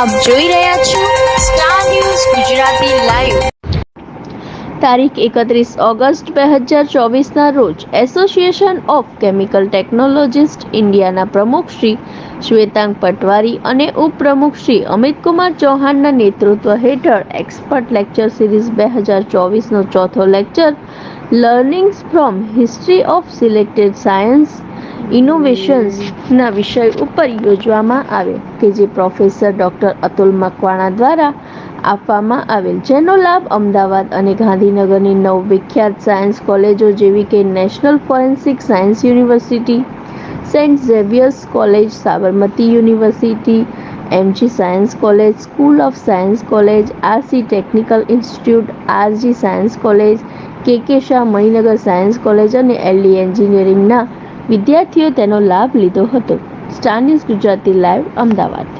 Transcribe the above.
આપ જોઈ રહ્યા છો સ્ટાર ન્યૂઝ ગુજરાતી લાઈવ તારીખ એકત્રીસ ઓગસ્ટ બે હજાર ચોવીસના રોજ એસોસિએશન ઓફ કેમિકલ ટેકનોલોજીસ્ટ ઇન્ડિયાના પ્રમુખ શ્રી શ્વેતાંગ પટવારી અને ઉપપ્રમુખ શ્રી અમિતકુમાર ચૌહાણના નેતૃત્વ હેઠળ એક્સપર્ટ લેક્ચર સિરીઝ બે હજાર ચોવીસનો ચોથો lecture learnings from history of selected science ઇનોવેશન્સના વિષય ઉપર યોજવામાં આવે કે જે પ્રોફેસર ડૉક્ટર અતુલ મકવાણા દ્વારા આપવામાં આવેલ, જેનો લાભ અમદાવાદ અને ગાંધીનગરની નવ વિખ્યાત સાયન્સ કોલેજો જેવી કે national forensic science university, Saint Xavier's college, Sabarmati university MG science college, school of science college RC technical institute RG science college, K K Shah Maninagar science college અને એલડી એન્જિનિયરિંગના વિદ્યાર્થીઓ તેનો લાભ લીધો હતો. Star News Gujarati live Ahmedabad.